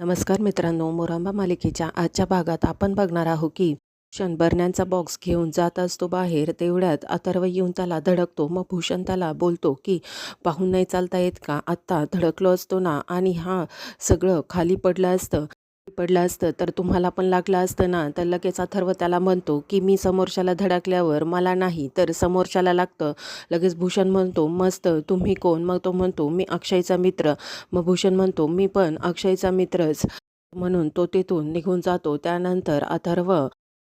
नमस्कार मित्रांनो मोरांबा मालिकेच्या आजच्या भागात आपण बघणार आहोत की भूषण बरण्यांचा बॉक्स घेऊन जात असतो बाहेर तेवढ्यात अथर्व येऊन त्याला धडकतो. मग भूषण त्याला बोलतो की पाहून नाही चालता येत का? आत्ता धडकलो असतो ना? आणि हा सगळं खाली पडलं असतं. पडलं असतं तर तुम्हाला पण लागलं असतं ना? तर लगेच अथर्व त्याला म्हणतो की मी समोरच्याला धडकल्यावर मला नाही तर समोरच्याला लागतं. लगेच भूषण म्हणतो मस्त तुम्ही कोण? मग तो म्हणतो मी अक्षयचा मित्र. मग भूषण म्हणतो मी पण अक्षयचा मित्रच. म्हणून तो तिथून निघून जातो. त्यानंतर अथर्व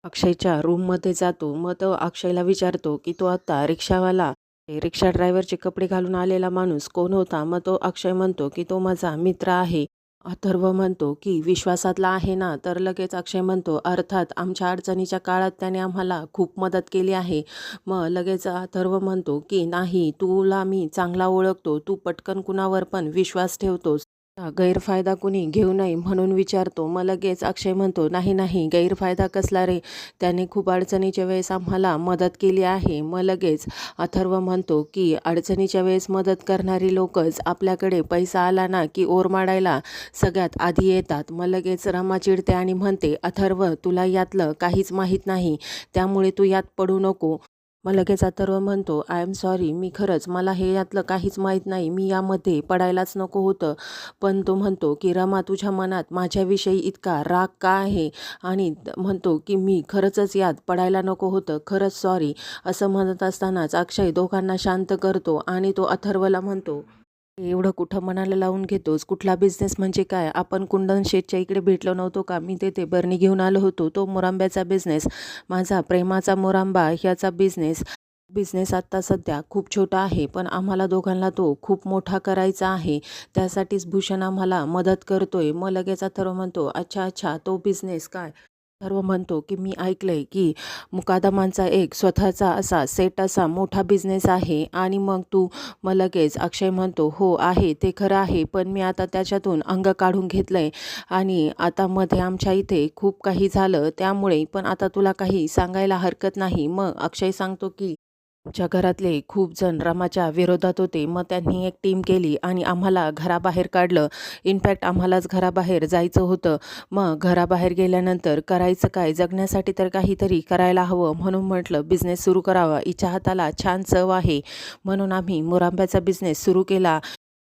अक्षयच्या रूममध्ये जातो. मग तो अक्षयला विचारतो की तो आता रिक्षावाला रिक्षा ड्रायव्हरचे कपडे घालून आलेला माणूस कोण होता? मग तो अक्षय म्हणतो की तो माझा मित्र आहे. अथर्व म्हणतो की विश्वासातला आहे ना तर लगेच अक्षय म्हणतो अर्थात आमच्या अडचणीच्या काळात त्याने आम्हाला खूप मदत केली आहे. मग लगेच अथर्व म्हणतो की नाही तुला मी चांगला ओळखतो तू पटकन कुणावर पण विश्वास ठेवतोस. गैरफायदा कुणी घेऊ नये म्हणून विचारतो. मग लगेच अक्षय म्हणतो नाही नाही गैरफायदा कसला रे? त्याने खूप अडचणीच्या वेळेस आम्हाला मदत केली आहे. मग लगेच अथर्व म्हणतो की अडचणीच्या वेळेस मदत करणारी लोकच आपल्याकडे पैसा आला ना की ओरमाडायला सगळ्यात आधी येतात. मग लगेच रमा चिडते आणि म्हणते अथर्व तुला यातलं काहीच माहीत नाही. त्यामुळे तू यात पडू नको. मग लगेच अथर्व म्हणतो आय एम सॉरी मी खरंच मला हे यातलं काहीच माहीत नाही मी यामध्ये पडायलाच नको होतं. पण तो म्हणतो की रमा तुझ्या मनात माझ्याविषयी इतका राग का आहे? आणि म्हणतो की मी खरंचच यात पडायला नको होतं खरंच सॉरी असं म्हणत असतानाच अक्षय दोघांना शांत करतो आणि तो अथर्वला म्हणतो एवढं कुठं मनाला लावून घेतोस? कुठला बिझनेस म्हणजे काय? आपण कुंदन शेठच्या इकडे भेटलो नव्हतो का? मी तेथे बरणी घेऊन आलो होतो. तो मोरांब्याचा बिझनेस माझा प्रेमाचा मोरांबा ह्याचा बिझनेस बिझनेस आत्ता सध्या खूप छोटा आहे पण आम्हाला दोघांना तो खूप मोठा करायचा आहे. त्यासाठीच भूषण आम्हाला मदत करतोय. मग लगेच अथर्व म्हणतो अच्छा अच्छा तो बिझनेस काय? सर्व म्हणतो की मी ऐकलंय की मुकादमांचा एक स्वतःचा असा सेट असा मोठा बिझनेस आहे आणि मग तू मग लगेच अक्षय म्हणतो हो आहे ते खरं आहे पण मी आता त्याच्यातून अंग काढून घेतलंय आणि आता मध्ये आमच्या इथे खूप काही झालं त्यामुळे पण आता तुला काही सांगायला हरकत नाही. मग अक्षय सांगतो की आमच्या घरातले खूप जण रमाच्या विरोधात होते. मग त्यांनी एक टीम केली आणि आम्हाला घराबाहेर काढलं. इनफॅक्ट आम्हालाच घराबाहेर जायचं होतं. मग घराबाहेर गेल्यानंतर करायचं काय? जगण्यासाठी तर काहीतरी करायला हवं म्हणून म्हटलं बिझनेस सुरू करावा. हिच्या हाताला छान चव आहे. म्हणून आम्ही मुरांब्याचा बिझनेस सुरू केला.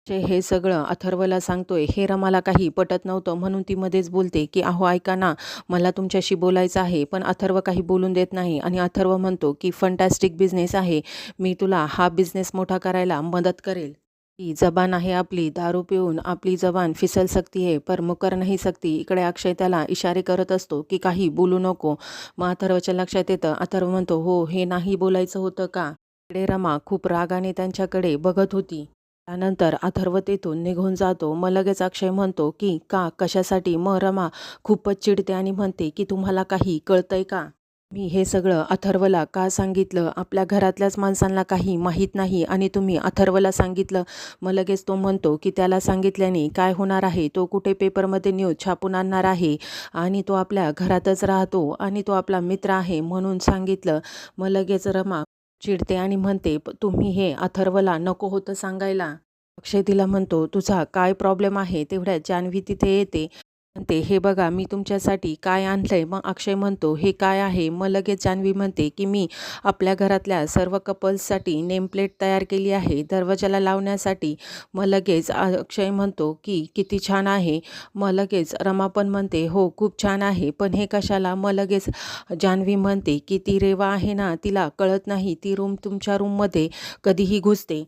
जे हे सगळं अथर्वला सांगतोय हे रमाला काही पटत नव्हतं. म्हणून ती मध्येच बोलते की अहो ऐका ना मला तुमच्याशी बोलायचं आहे पण अथर्व काही बोलून देत नाही. आणि अथर्व म्हणतो की फंटॅस्टिक बिझनेस आहे. मी तुला हा बिझनेस मोठा करायला मदत करेल. ती जबान आहे आपली दारू पिऊन आपली जबान फिसल सकती आहे पर मुकर नाही सकती. इकडे अक्षय त्याला इशारे करत असतो की काही बोलू नको. मग अथर्वच्या लक्षात येतं अथर्व म्हणतो हो हे नाही बोलायचं होतं का? इकडे रमा खूप रागाने त्यांच्याकडे बघत होती. त्यानंतर अथर्व तेथून निघून जातो. मग लगेच अक्षय म्हणतो की का? कशासाठी? मग रमा खूपच चिडते आणि म्हणते की तुम्हाला काही कळतंय का? मी हे सगळं अथर्वला का सांगितलं? आपल्या घरातल्याच माणसांना काही माहीत नाही आणि तुम्ही अथर्वला सांगितलं. मग लगेच तो म्हणतो की त्याला सांगितल्याने काय होणार आहे? तो कुठे पेपरमध्ये न्यूज छापून आणणार आहे? आणि तो आपल्या घरातच राहतो आणि तो आपला मित्र आहे म्हणून सांगितलं. मग लगेच रमा चिडते आणि म्हणते तुम्ही हे अथर्वला नको होतं सांगायला. अक्षय तिला म्हणतो तुझा काय प्रॉब्लेम आहे? तेवढ्या जान्हवी तिथे येते. म्हणते हे बघा मी तुमच्यासाठी काय आणलंय? मग अक्षय म्हणतो हे काय आहे? मग लगेच जान्हवी म्हणते की मी आपल्या घरातल्या सर्व कपल्ससाठी नेमप्लेट तयार केली आहे दरवाजाला लावण्यासाठी. मग लगेच अक्षय म्हणतो की किती छान आहे. मग लगेच रमा पण म्हणते हो खूप छान आहे पण हे कशाला? मग लगेच जान्हवी म्हणते की ती रेवा आहे ना तिला कळत नाही ती रूम तुमच्या रूममध्ये कधीही घुसते.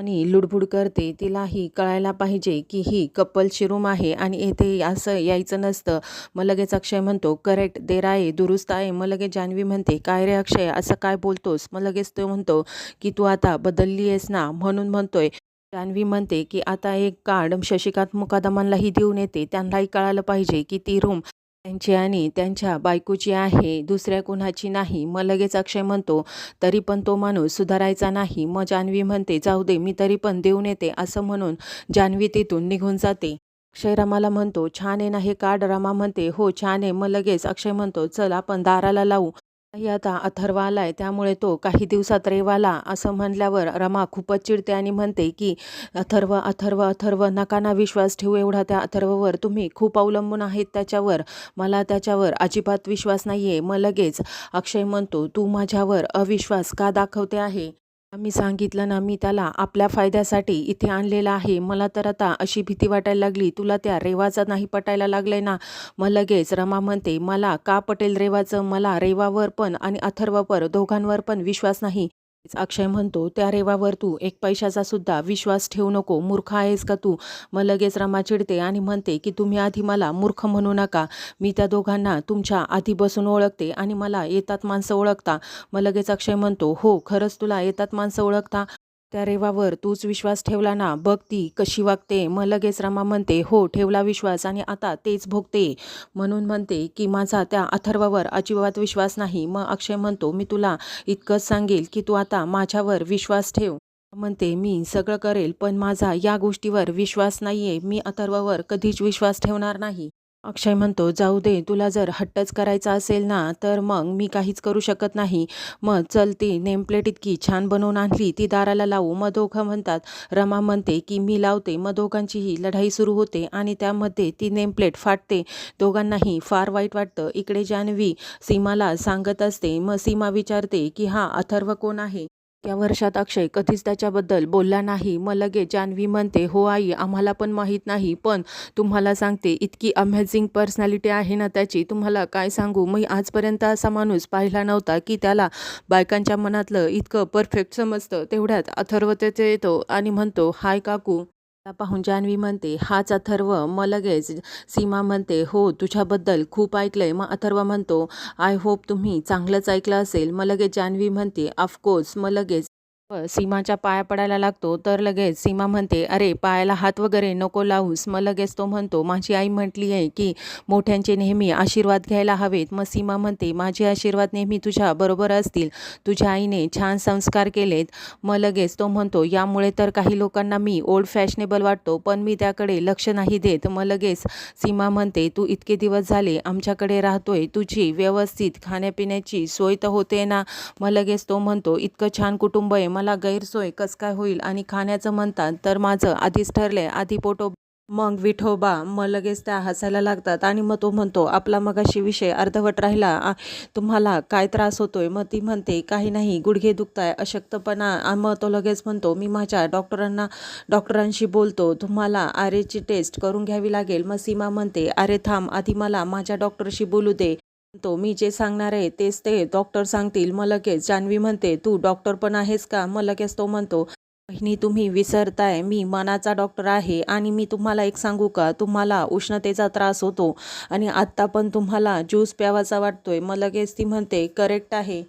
आणि लुडबुड करते तिलाही कळायला पाहिजे की ही कपलची रूम आहे आणि येथे असं यायचं नसतं. मग लगेच अक्षय म्हणतो करेक्ट देर आहे दुरुस्त आहे. मग लगेच जान्हवी म्हणते काय रे अक्षय असं काय बोलतोस? मग लगेच तो म्हणतो की तू आता बदलली आहेस ना? म्हणून म्हणतोय. जान्हवी म्हणते की आता एक कार्ड शशिकांत मुकादमांनाही देऊन येते त्यांनाही कळालं पाहिजे की ती रूम त्यांची आणि त्यांच्या बायकोची आहे दुसऱ्या कोणाची नाही. मग लगेच अक्षय म्हणतो तरी पण तो माणूस सुधारायचा नाही. मग जान्हवी म्हणते जाऊ दे मी तरी पण देऊन येते असं म्हणून जान्हवी तिथून निघून जाते. अक्षय रमाला म्हणतो छान आहे ना हे कार्ड? रमा म्हणते हो छान आहे. मग लगेच अक्षय म्हणतो चल आपण दाराला लावू. ही आता अथर्व आलाय त्यामुळे तो काही दिवसात रेवाला असं म्हणल्यावर रमा खूपच चिडते आणि म्हणते की अथर्व अथर्व अथर्व नकाना विश्वास ठेवू एवढा त्या अथर्ववर. तुम्ही खूप अवलंबून आहेत त्याच्यावर. मला त्याच्यावर अजिबात विश्वास नाही आहे मग लगेच अक्षय म्हणतो तू माझ्यावर अविश्वास का दाखवते आहे? मी सांगितलं ना मी त्याला आपल्या फायद्यासाठी इथे आणलेलं आहे. मला तर आता अशी भीती वाटायला लागली. तुला त्या रेवाचा नाही पटायला लागलंय ना? मग लगेच रमा म्हणते मला का पटेल रेवाचं? मला रेवावर पण आणि अथर्ववर दोघांवर पण विश्वास नाही. अक्षय म्हणतो त्या रेवावर तू एक पैशाचा सुद्धा विश्वास ठेवू नको. मूर्ख आहेस का तू? मग लगेच रमा चिडते आणि म्हणते की तुम्ही आधी मला मूर्ख म्हणू नका. मी त्या दोघांना तुमच्या आधी बसून ओळखते आणि मला येतात माणसं ओळखता. मग लगेच अक्षय म्हणतो हो खरंच तुला येतात माणसं ओळखता? त्या रेवावर तूच विश्वास ठेवला ना बघ ती कशी वागते. मग लगेच रमा म्हणते हो ठेवला विश्वास आणि आता तेच भोगते. म्हणून म्हणते की माझा त्या अथर्वावर अजिबात विश्वास नाही. मग अक्षय म्हणतो मी तुला इतकंच सांगेल की तू आता माझ्यावर विश्वास ठेव. म्हणते मी सगळं करेल पण माझा या गोष्टीवर विश्वास नाही आहे मी अथर्वावर कधीच विश्वास ठेवणार नाही. अक्षय म्हणतो जाऊ दे तुला जर हट्टच करायचा असेल ना तर मग मी काहीच करू शकत नाही. मग चल ती नेमप्लेट इतकी छान बनवून आणली ती दाराला लावू. मग दोघं म्हणतात रमा म्हणते की मी लावते. मग दोघांचीही लढाई सुरू होते आणि त्यामध्ये ती नेमप्लेट फाटते. दोघांनाही फार वाईट वाटतं. इकडे जान्हवी सीमाला सांगत असते. मग सीमा विचारते की हा अथर्व कोण आहे? इतक्या वर्षात अक्षय कधीच त्याच्याबद्दल बोलला नाही. मग लगेच जान्हवी म्हणते हो आई आम्हाला पण माहीत नाही पण तुम्हाला सांगते इतकी अमेझिंग पर्सनॅलिटी आहे ना त्याची. तुम्हाला काय सांगू? मी आजपर्यंत असा माणूस पाहिला नव्हता की त्याला बायकांच्या मनातलं इतकं परफेक्ट समजतं. तेवढ्यात अथर्व त्याचे येतो आणि म्हणतो हाय काकू त्या पाहून जान्हवी म्हणते हाच अथर्व. मग लगेच सीमा म्हणते हो तुझ्याबद्दल खूप ऐकलंय. मग अथर्व म्हणतो आय होप तुम्ही चांगलंच ऐकलं असेल. मग लगेच जान्हवी म्हणते ऑफकोर्स मग लगेच सीमाच्या पाया पडायला लागतो तर लगेच सीमा म्हणते अरे पायाला हात वगैरे नको लावूस. मग लगेच तो म्हणतो माझी आई म्हटली आहे की मोठ्यांचे नेहमी आशीर्वाद घ्यायला हवेत. मग सीमा म्हणते माझे आशीर्वाद नेहमी तुझ्या बरोबर असतील. तुझ्या आईने छान संस्कार केलेत. मग लगेच तो म्हणतो यामुळे तर काही लोकांना मी ओल्ड फॅशनेबल वाटतो पण मी त्याकडे लक्ष नाही देत. मग लगेच सीमा म्हणते तू इतके दिवस झाले आमच्याकडे राहतोय तुझी व्यवस्थित खाण्यापिण्याची सोय तर होते ना. मग लगेच तो म्हणतो इतकं छान कुटुंब आहे मला गैरसोय कस काय होईल? आणि खाण्याचं म्हणतात तर माझं आधीच ठरलंय. आधी पोटो मग विठोबा. मग लगेच त्या हसायला लागतात आणि मग तो म्हणतो आपला मगाशी विषय अर्धवट राहिला. आ, तुम्हाला काय त्रास होतोय? मग ती म्हणते काही नाही गुडघे दुखताय अशक्तपणा. मग तो लगेच म्हणतो मी माझ्या डॉक्टरांना डॉक्टरांशी बोलतो. तुम्हाला आरेची टेस्ट करून घ्यावी लागेल. मग सीमा म्हणते अरे थांब आधी मला माझ्या डॉक्टरशी बोलू दे. तो मी जे सांगणार आहे तेच ते डॉक्टर सांगतील. मग लगेच जान्हवी म्हणते तू डॉक्टर पण आहेस का? मग लगेच तो म्हणतो बहिणी तुम्ही विसरताय. मी मनाचा डॉक्टर आहे आणि मी तुम्हाला एक सांगू का? तुम्हाला उष्णतेचा त्रास होतो आणि आत्ता पण तुम्हाला ज्यूस प्यावाचा वाटतोय. मग लगेच ती म्हणते करेक्ट आहे.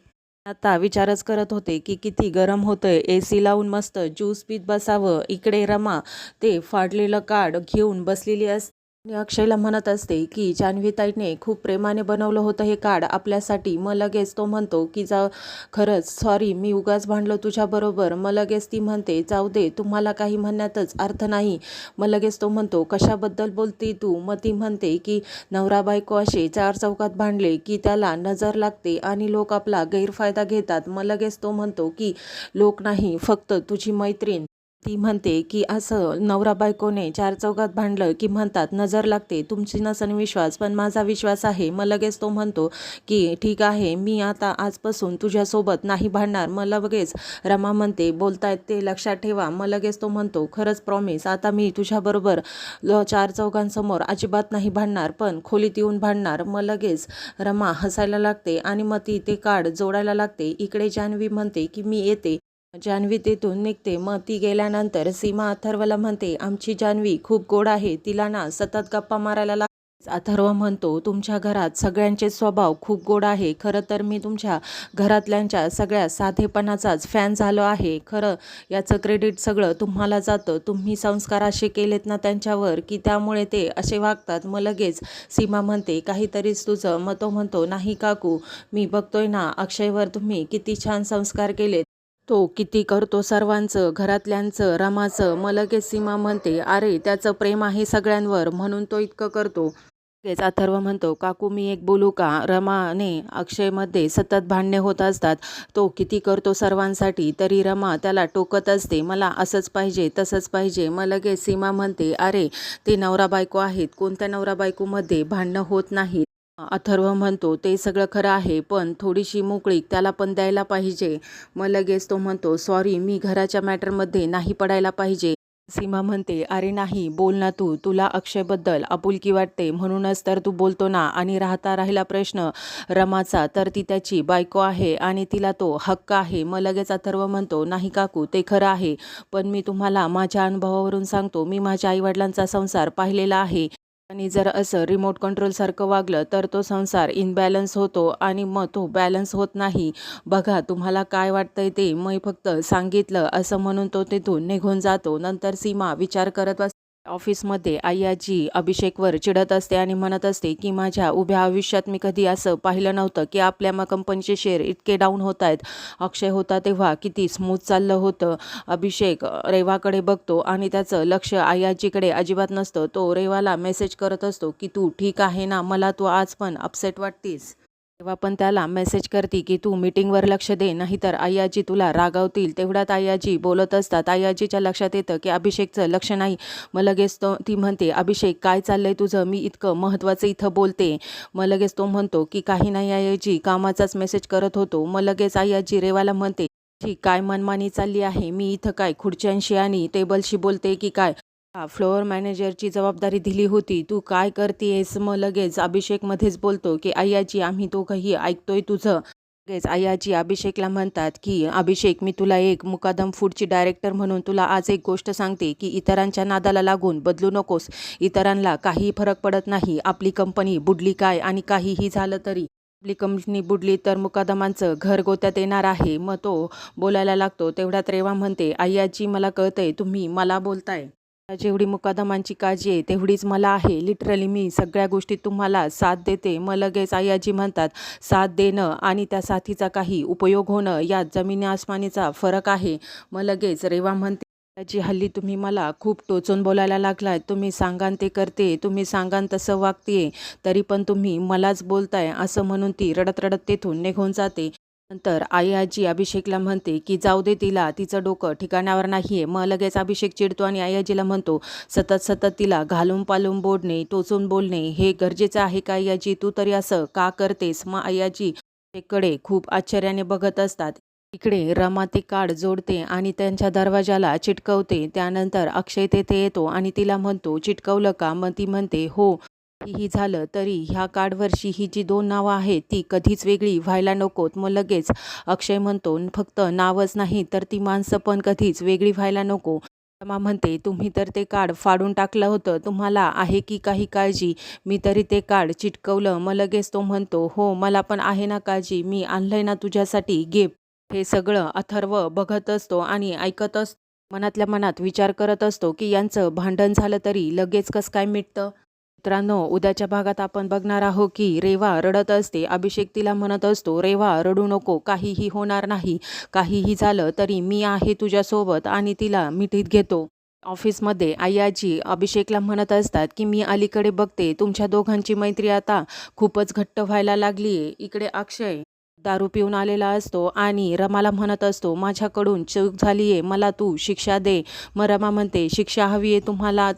आता विचारच करत होते की किती गरम होतंय. ए सी लावून मस्त ज्यूस पीत बसावं. इकडे रमा ते फाडलेलं कार्ड घेऊन बसलेली असते मी अक्षयला म्हणत असते की जान्हवीताईने खूप प्रेमाने बनवलं होतं हे कार्ड आपल्यासाठी. मग लगेच तो म्हणतो की जा खरंच सॉरी मी उगाच भांडलो तुझ्याबरोबर मग लगेच ती म्हणते जाऊ दे तुम्हाला काही म्हणण्यातच अर्थ नाही. मग लगेच तो म्हणतो कशाबद्दल बोलते तू? मग ती म्हणते की नवरा बायको असे चार चौकात भांडले की त्याला नजर लागते आणि लोक आपला गैरफायदा घेतात. मग लगेच तो म्हणतो की लोक नाही फक्त तुझी मैत्रीण. ती म्हणते की असं नवरा बायकोने चार चौकात भांडलं की म्हणतात नजर लागते तुमची नसन विश्वास पण माझा विश्वास आहे. मग लगेच तो म्हणतो की ठीक आहे मी आता आजपासून तुझ्यासोबत नाही भांडणार. मग लगेच रमा म्हणते बोलतायत ते लक्षात ठेवा. मग लगेच तो म्हणतो खरंच प्रॉमिस आता मी तुझ्याबरोबर चार चौघांसमोर अजिबात नाही भांडणार पण खोलीत येऊन भांडणार. मग लगेच रमा हसायला लागते आणि मग ती ते कार्ड जोडायला लागते. इकडे जान्हवी म्हणते की मी येते जान्हवी तिथून निघते. मग ती गेल्यानंतर सीमा अथर्वला म्हणते आमची जान्हवी खूप गोड आहे. तिला ना सतत गप्पा मारायला लाग अथर्व म्हणतो तुमच्या घरात सगळ्यांचे स्वभाव खूप गोड आहे. खरं तर मी तुमच्या घरातल्यांच्या सगळ्या साधेपणाचाच फॅन झालो आहे. खरं याचं क्रेडिट सगळं तुम्हाला जातं. तुम्ही संस्कार असे केलेत ना त्यांच्यावर की त्यामुळे ते असे वागतात. मग लगेच सीमा म्हणते काहीतरीच तुझं. मग तो म्हणतो नाही काकू मी बघतोय ना अक्षयवर तुम्ही किती छान संस्कार केलेत. तो किती करतो सर्वांचं घरातल्यांचं रमाचं मग लगेच सीमा म्हणते अरे त्याचं प्रेम आहे सगळ्यांवर म्हणून तो इतकं करतो. लगेच अथर्व म्हणतो काकू मी एक बोलू का? रमाने अक्षयमध्ये सतत भांडणे होत असतात. तो किती करतो सर्वांसाठी तरी रमा त्याला टोकत असते. मला असंच पाहिजे तसंच पाहिजे. मग लगेच सीमा म्हणते अरे ते नवरा बायको आहेत. कोणत्या नवरा बायकोमध्ये भांडणं होत नाहीत? अथर्व म्हणतो ते सगळं खरं आहे पण थोडीशी मोकळीक त्याला पण द्यायला पाहिजे. मग लगेच तो म्हणतो सॉरी मी घराच्या मॅटरमध्ये नाही पडायला पाहिजे. सीमा म्हणते अरे नाही बोल ना तू तुला अक्षयबद्दल आपुलकी वाटते म्हणूनच तर तू बोलतो ना आणि राहता राहिला प्रश्न रमाचा तर ती त्याची बायको आहे आणि तिला तो हक्क आहे. मग लगेच अथर्व म्हणतो नाही काकू ते खरं आहे पण मी तुम्हाला माझ्या अनुभवावरून सांगतो मी माझ्या आईवडिलांचा संसार पाहिलेला आहे आणि जर असं रिमोट कंट्रोलसारखं वागलं तर तो संसार इनबॅलन्स होतो आणि मग तो बॅलन्स होत नाही. बघा तुम्हाला काय वाटतंय ते? मी फक्त सांगितलं असं म्हणून तो तिथून निघून जातो. नंतर सीमा विचार करत ऑफिसमध्ये ऑफिसमध्ये आजी अभिषेकवर चिडत असते आणि म्हणत असते की माझ्या उभ्या आयुष्यात मी कधी असं पाहिलं नव्हतं की आपल्या मग कंपनीचे शेअर इतके डाऊन होत आहेत. अक्षय होता तेव्हा किती स्मूथ चाललं होतं. अभिषेक रेवाकडे बघतो आणि त्याचं लक्ष आयाजीकडे अजिबात नसतं. तो रेवाला मेसेज करत असतो की तू ठीक आहे ना? मला तू आज पण अपसेट वाटतीस. तेव्हा पण त्याला मेसेज करते की तू मीटिंगवर लक्ष दे नाहीतर आयाजी तुला रागावतील. तेवढ्यात आयाजी बोलत असतात. आयाजीच्या लक्षात येतं की अभिषेकचं लक्ष नाही. मग लगेच तो ती म्हणते अभिषेक काय चाललंय तुझं? मी इतकं महत्त्वाचं इथं बोलते. मग लगेच तो म्हणतो की काही नाही आयाजी कामाचाच मेसेज करत होतो. मग लगेच आयाजी रेवाला म्हणते ठीक काय मनमानी चालली आहे? मी इथं काय खुर्च्यांशी आणि टेबलशी बोलते की काय? फ्लोअर मॅनेजरची जबाबदारी दिली होती. तू काय करतेस मग लगेच अभिषेकमध्येच बोलतो की आयाची आम्ही दोघंही ऐकतोय तुझं. लगेच आयाची अभिषेकला म्हणतात की अभिषेक मी तुला एक मुकादम फूडची डायरेक्टर म्हणून तुला आज एक गोष्ट सांगते की इतरांच्या नादाला लागून बदलू नकोस. इतरांना काही फरक पडत नाही. आपली कंपनी बुडली काय आणि काहीही झालं तरी. आपली कंपनी बुडली तर मुकादमांचं घर गोत्यात येणार आहे. मग तो बोलायला लागतो. तेवढ्यात रेवा म्हणते आयाची मला कळतंय तुम्ही मला बोलताय. जेवढी मुकादमांची काळजी आहे तेवढीच मला आहे. लिटरली मी सगळ्या गोष्टीत तुम्हाला साथ देते. मग लगेच आयाजी म्हणतात साथ देणं आणि त्या साथीचा काही उपयोग होणं यात जमिनी आसमानीचा फरक आहे. मग लगेच रेवा म्हणते त्याची हल्ली तुम्ही मला खूप टोचून बोलायला लागलाय. तुम्ही सांगान ते करते तुम्ही सांगान तसं वागते. तरी पण तुम्ही मलाच बोलताय. असं म्हणून ती रडत रडत तेथून निघून जाते. नंतर आई आजी अभिषेकला म्हणते की जाऊ दे तिला तिचं डोकं ठिकाणावर नाही आहे मग लगेच अभिषेक चिडतो आणि आई आजीला म्हणतो सतत सतत तिला घालून पालून बोडणे टोचून बोलणे हे गरजेचं आहे का आई आजी तू तरी असं का करतेस मग आई आजी कडे खूप आश्चर्याने बघत असतात. इकडे रमा ते कार्ड जोडते आणि त्यांच्या दरवाजाला चिटकवते. त्यानंतर अक्षय तेथे येतो आणि तिला म्हणतो चिटकवलं का? मग ती म्हणते हो ही झालं तरी ह्या कार्डवरची ही जी दोन नावं आहेत ती कधीच वेगळी व्हायला नकोत. मग लगेच अक्षय म्हणतो फक्त नावच नाही तर ती माणसं पण कधीच वेगळी व्हायला नको. रमा म्हणते तुम्ही तर ते कार्ड फाडून टाकलं होतं. तुम्हाला आहे की काही काळजी? मी तरी ते कार्ड चिटकवलं. मग लगेच तो म्हणतो हो मला पण आहे ना काळजी. मी आणलंय ना तुझ्यासाठी गिफ्ट. हे सगळं अथर्व बघत असतो आणि ऐकत असतो मनातल्या मनात विचार करत असतो की यांचं भांडण झालं तरी लगेच कसं काय मिटतं? मित्रांनो उद्याच्या भागात आपण बघणार आहोत की रेवा रडत असते. अभिषेक तिला म्हणत असतो रेवा रडू नको काहीही होणार नाही. काहीही झालं तरी मी आहे तुझ्यासोबत. आणि तिला मिठीत घेतो. ऑफिसमध्ये आयाजी अभिषेकला म्हणत असतात की मी अलीकडे बघते तुमच्या दोघांची मैत्री आता खूपच घट्ट व्हायला लागली आहे इकडे अक्षय दारू पिऊन आलेला असतो आणि रमाला म्हणत असतो माझ्याकडून चूक झाली आहे मला तू शिक्षा दे. मग रमा म्हणते शिक्षा हवी आहे तुम्हाला.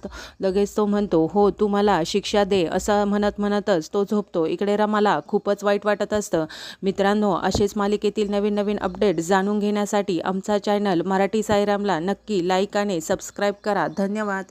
लगेच तो म्हणतो हो तू मला शिक्षा दे. असं म्हणत म्हणतच तो झोपतो. इकडे रमाला खूपच वाईट वाटत असतं. मित्रांनो असेच मालिकेतील नवीन नवीन अपडेट जाणून घेण्यासाठी आमचा चॅनल मराठी साईरामला नक्की लाईक आणि सबस्क्राईब करा. धन्यवाद.